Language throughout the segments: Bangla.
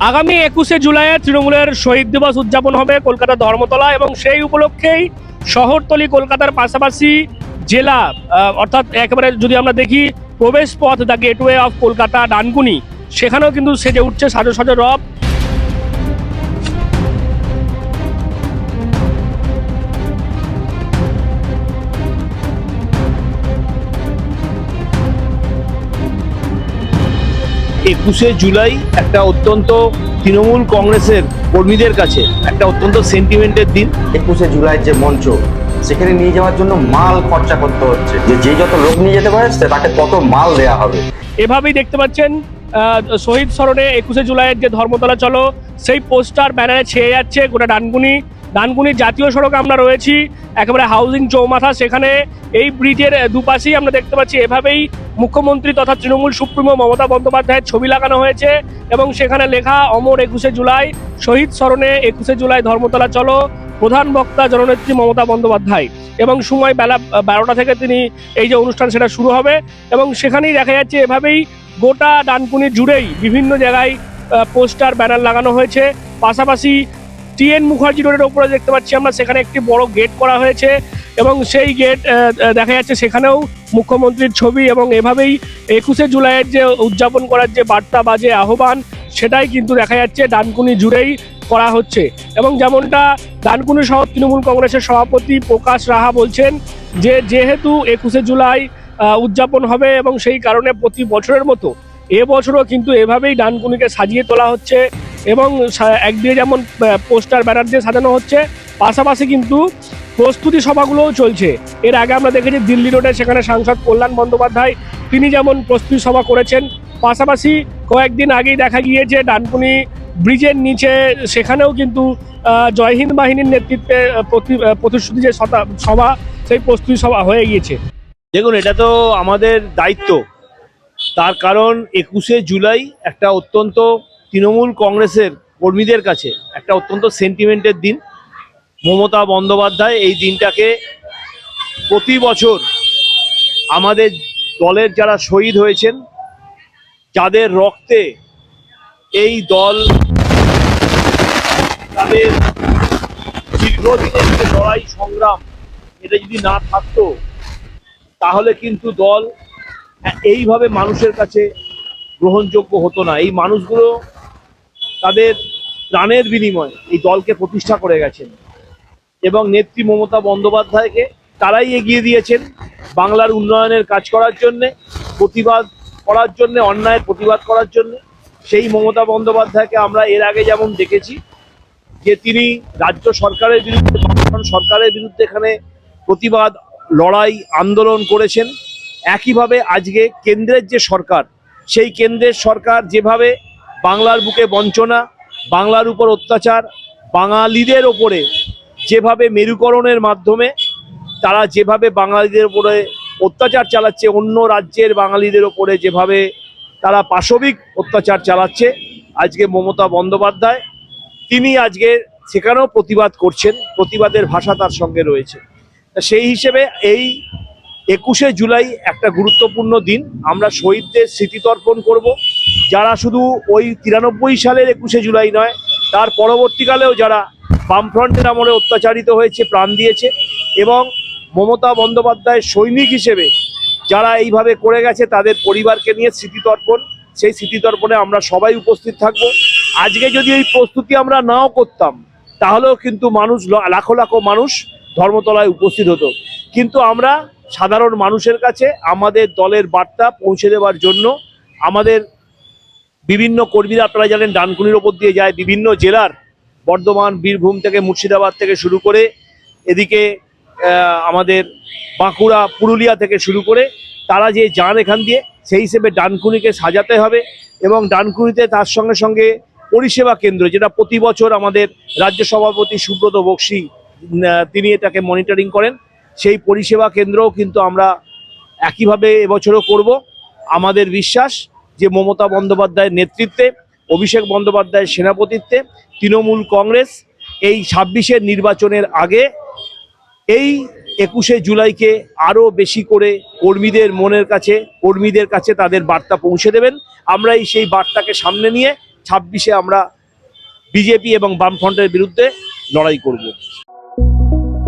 আগামী একুশে জুলাই তৃণমূলের শহীদ দিবস উদযাপন হবে কলকাতা ধর্মতলা এবং সেই উপলক্ষেই শহরতলি কলকাতার পাশাপাশি জেলা অর্থাৎ একেবারে যদি আমরা দেখি প্রবেশ পথ the gateway of Kolkata Dankuni, সেখানেও কিন্তু সেজে উঠছে সাজো সাজো রব। একুশে জুলাই একটা অত্যন্ত তৃণমূল কংগ্রেসের কর্মীদের কাছে একটা অত্যন্ত সেন্টিমেন্টের দিন। একুশে জুলাই যে মঞ্চ সেখানে নিয়ে যাওয়ার জন্য মাল খরচা করতে হচ্ছে। যে যে যত লোক নিয়ে যেতে পারে সে তাকে তত মাল দেয়া হবে। এভাবেই দেখতে পাচ্ছেন শহীদ স্মরণে একুশে জুলাইয়ের যে ধর্মতলা চলো সেই পোস্টার ব্যানারে ছেয়ে যাচ্ছে গোটা ডানকুনি। ডানকুনি জাতীয় সড়ক আমরা রয়েছি, একেবারে হাউজিং চৌমাথা, সেখানে এই ব্রিজের দুপাশেই আমরা দেখতে পাচ্ছি, এভাবেই মুখ্যমন্ত্রী তথা তৃণমূল সুপ্রিমো মমতা বন্দ্যোপাধ্যায়ের ছবি লাগানো হয়েছে এবং সেখানে লেখা, অমর একুশে জুলাই, শহীদ স্মরণে একুশে জুলাই ধর্মতলা চলো, প্রধান বক্তা জননেত্রী মমতা বন্দ্যোপাধ্যায়। এবং সময় বেলা বারোটা থেকে তিনি এই যে অনুষ্ঠান, সেটা শুরু হবে এবং সেখানেই দেখা যাচ্ছে এভাবেই গোটা ডানকুনি জুড়েই বিভিন্ন জায়গায় পোস্টার, ব্যানার লাগানো হয়েছে। পাশাপাশি টিএন মুখার্জি রোডের উপরে দেখতে পাচ্ছি আমরা, সেখানে একটি বড় গেট করা হয়েছে এবং সেই গেট দেখা যাচ্ছে সেখানেও মুখ্যমন্ত্রীর ছবি এবং এভাবেই একুশে জুলাইয়ের যে উদযাপন করার যে বার্তা বা যে আহ্বান, সেটাই কিন্তু দেখা যাচ্ছে ডানকুনি জুড়েই করা হচ্ছে। এবং যেমনটা ডানকুনি সহ তৃণমূল কংগ্রেসের সভাপতি প্রকাশ রাহা বলছেন যে, যেহেতু একুশে জুলাই উদযাপন হবে এবং সেই কারণে প্রতি বছরের মতো এবছরও কিন্তু এভাবেই ডানকুনিকে সাজিয়ে তোলা হচ্ছে। এবং একদিকে যেমন পোস্টার ব্যানার দিয়ে সাজানো হচ্ছে পাশাপাশি কিন্তু প্রস্তুতি সভাগুলোও চলছে। এর আগে আমরা দেখেছি দিল্লি রোডে সেখানে সাংসদ কল্যাণ বন্দ্যোপাধ্যায় তিনি যেমন প্রস্তুতি সভা করেছেন পাশাপাশি কয়েকদিন আগেই দেখা গিয়েছে ডানকুনি ব্রিজের নিচে সেখানেও কিন্তু আহ, জয় হিন্দ বাহিনীর নেতৃত্বে প্রতি- প্রতিশ্রুতি যে সভা সেই প্রস্তুতি সভা হয়ে গিয়েছে। দেখুন এটা তো আমাদের দায়িত্ব। তার কারণ একুশে জুলাই একটা অত্যন্ত তৃণমূল কংগ্রেসের কর্মীদের কাছে একটা অত্যন্ত সেন্টিমেন্টের দিন। মমতা বন্দ্যোপাধ্যায় এই দিনটাকে প্রতি বছর আমাদের দলের যারা শহীদ হয়েছেন, যাদের রক্তে এই দল তাদের দীর্ঘদিনের যে লড়াই সংগ্রাম, এটা যদি না থাকতো, তাহলে কিন্তু দল এইভাবে মানুষের কাছে গ্রহণযোগ্য হতো না। এই মানুষগুলো তাদের প্রাণের বিনিময়ে এই দলকে প্রতিষ্ঠা করে গেছেন। এবং নেত্রী মমতা বন্দ্যোপাধ্যায়কে তারাই এগিয়ে দিয়েছেন বাংলার উন্নয়নের কাজ করার জন্যে, প্রতিবাদ করার জন্যে, অন্যায়ের প্রতিবাদ করার জন্য। সেই মমতা বন্দ্যোপাধ্যায়কে আমরা এর আগে যেমন দেখেছি যে তিনি রাজ্য সরকারের বিরুদ্ধে সরকারের বিরুদ্ধে এখানে প্রতিবাদ, লড়াই, আন্দোলন করেছেন। একইভাবে আজকে কেন্দ্রের যে সরকার, সেই কেন্দ্রের সরকার যেভাবে বাংলার বুকে বঞ্চনা, বাংলার উপর অত্যাচার, বাঙালিদের ওপরে যেভাবে মেরুকরণের মাধ্যমে তারা যেভাবে বাঙালিদের উপরে অত্যাচার চালাচ্ছে, অন্য রাজ্যের বাঙালিদের ওপরে যেভাবে তারা পাশবিক অত্যাচার চালাচ্ছে, আজকে মমতা বন্দ্যোপাধ্যায়, তিনি আজকে সেখানেও প্রতিবাদ করছেন, প্রতিবাদের ভাষা তার সঙ্গে রয়েছে। সেই হিসেবে এই একুশে জুলাই একটা গুরুত্বপূর্ণ দিন। আমরা শহীদদের স্মৃতিতর্পণ করব। যারা শুধু ওই তিরানব্বই সালের একুশে জুলাই নয়, তার পরবর্তীকালেও যারা বামফ্রন্টের আমলে অত্যাচারিত হয়েছে, প্রাণ দিয়েছে এবং মমতা বন্দ্যোপাধ্যায় সৈনিক হিসেবে যারা এইভাবে করে গেছে, তাদের পরিবারকে নিয়ে স্মৃতিতর্পণ সেই স্মৃতিতর্পণে আমরা সবাই উপস্থিত থাকব। আজকে যদি এই প্রস্তুতি আমরা নাও করতাম, তাহলেও কিন্তু মানুষ লাখো লাখো মানুষ ধর্মতলায় উপস্থিত হতো। কিন্তু আমরা সাধারণ মানুষের কাছে আমাদের দলের বার্তা পৌঁছে দেওয়ার জন্য আমাদের বিভিন্ন কর্মীরা, আপনারা জানেন ডানকুনির ওপর দিয়ে যায় বিভিন্ন জেলার বর্ধমান, বীরভূম থেকে মুর্শিদাবাদ থেকে শুরু করে এদিকে আমাদের বাঁকুড়া, পুরুলিয়া থেকে শুরু করে তারা যে যান এখান দিয়ে, সেই হিসেবে ডানকুনিকে সাজাতে হবে এবং ডানকুনিতে তার সঙ্গে সঙ্গে পরিষেবা কেন্দ্র, যেটা প্রতি বছর আমাদের রাজ্য সভাপতি সুব্রত বক্সি তিনি এটাকে মনিটরিং করেন। সেই পরিষেবা কেন্দ্রও কিন্তু আমরা একইভাবে এবছরও করব। আমাদের বিশ্বাস যে মমতা বন্দ্যোপাধ্যায়ের নেতৃত্বে, অভিষেক বন্দ্যোপাধ্যায়ের সেনাপতিত্বে, তৃণমূল কংগ্রেস এই ছাব্বিশের নির্বাচনের আগে এই একুশে জুলাইকে আরও বেশি করে কর্মীদের মনের কাছে, কর্মীদের কাছে তাদের বার্তা পৌঁছে দেবেন। আমরা এই সেই বার্তাকে সামনে নিয়ে ছাব্বিশে আমরা বিজেপি এবং বামফ্রন্টের বিরুদ্ধে লড়াই করব।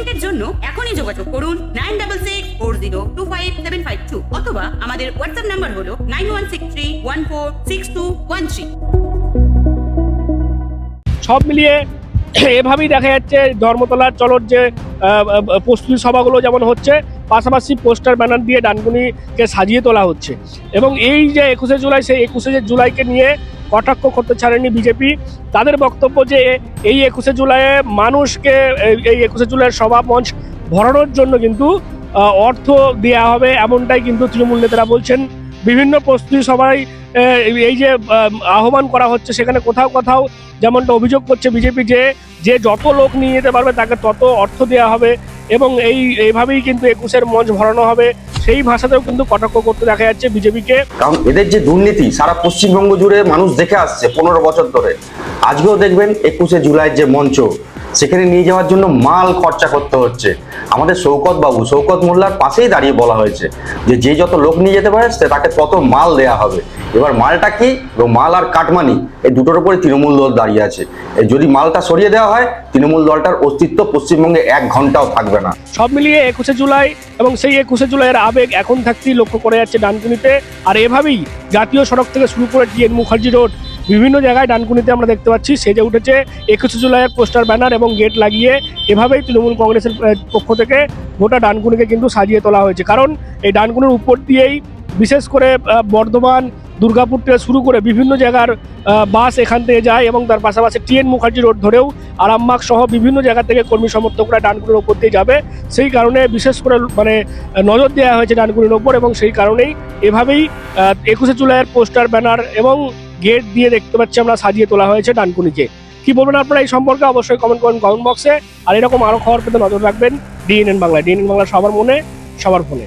অ্যাপয়েন্টমেন্টের জন্য এখনই যোগাযোগ করুন nine double six four zero two five seven five two অথবা আমাদের হোয়াটসঅ্যাপ নাম্বার হলো nine one six three one four six two one three সব মিলিয়ে এভাবেই দেখা যাচ্ছে ধর্মতলার চলর যে প্রস্তুতি সভাগুলো যেমন হচ্ছে, পাশাপাশি পোস্টার, ব্যানার দিয়ে ডানগুনিকে সাজিয়ে তোলা হচ্ছে। এবং এই যে একুশে জুলাই, সেই একুশে জুলাইকে নিয়ে কটাক্ষ করতে ছাড়েনি বিজেপি। তাদের বক্তব্য যে এই একুশে জুলাইয়ে মানুষকে এই- একুশে জুলাইয়ের সভা মঞ্চ ভরানোর জন্য কিন্তু অর্থ দেওয়া হবে এমনটাই কিন্তু তৃণমূল নেতারা বলছেন। বিভিন্ন প্রস্তুতি সভায় এই যে আহ্বান করা হচ্ছে সেখানে কোথাও কোথাও যেমনটা অভিযোগ করছে বিজেপি যে যে যত লোক নিয়ে যেতে পারবে তাকে তত অর্থ দেওয়া হবে এবং এই, এইভাবেই কিন্তু একুশের মঞ্চ ভরানো হবে। সেই ভাষাতেও কিন্তু কটাক্ষ করতে দেখা যাচ্ছে বিজেপিকে। কারণ এদের যে দুর্নীতি সারা পশ্চিমবঙ্গ জুড়ে মানুষ দেখে আসছে পনেরো বছর ধরে। আজকেও দেখবেন একুশে জুলাই যে মঞ্চ সেখানে নিয়ে যাওয়ার জন্য মাল খরচা করতে হচ্ছে। আমাদের শৌকত বাবু, শৌকত মোল্লার পাশেই দাঁড়িয়ে বলা হয়েছে যে যে যত লোক নিয়ে যেতে পারে, সে তাকে তত মাল দেয়া হবে। এবার মালটা কি এবং মাল আর কাটমানি, এই দুটোর উপরে তৃণমূল দল দাঁড়িয়ে আছে। যদি মালটা সরিয়ে দেওয়া হয়, তৃণমূল দলটার অস্তিত্ব পশ্চিমবঙ্গে এক ঘন্টাও থাকবে না। সব মিলিয়ে একুশে জুলাই এবং সেই একুশে জুলাইয়ের আবেগ এখন থাকতেই লক্ষ্য করে যাচ্ছে ডানকুনিতে। আর এভাবেই জাতীয় সড়ক থেকে শুরু করে টিএন মুখার্জি রোড বিভিন্ন জায়গায় ডানকুনিতে আমরা দেখতে পাচ্ছি, সেজে উঠেছে একুশে জুলাইয়ের পোস্টার ব্যানার এবং গেট লাগিয়ে এভাবেই তৃণমূল কংগ্রেসের পক্ষ থেকে গোটা ডানকুনিকে কিন্তু সাজিয়ে তোলা হয়েছে। কারণ এই ডানকুনির উপর দিয়েই বিশেষ করে বর্ধমান, দুর্গাপুর থেকে শুরু করে বিভিন্ন জায়গার বাস এখান থেকে যায় এবং তার পাশাপাশি টিএন মুখার্জি রোড ধরেও আরামবাগ সহ বিভিন্ন জায়গা থেকে কর্মী সমর্থকরা ডানকুনির ওপর দিয়ে যাবে। সেই কারণে বিশেষ করে মানে নজর দেওয়া হয়েছে ডানকুনির ওপর এবং সেই কারণেই এভাবেই একুশে জুলাইয়ের পোস্টার ব্যানার এবং গেট দিয়ে দেখতে পাচ্ছি আমরা সাজিয়ে তোলা হয়েছে ডানকুনিকে কি বলবেন আপনারা এই সম্পর্কে? অবশ্যই কমেন্ট করুন কমেন্ট বক্সে আর এরকম আরও খবর পেতে নজর রাখবেন ডিএনএন বাংলা ডিএনএন বাংলা সবার মনে, সবার ফোনে।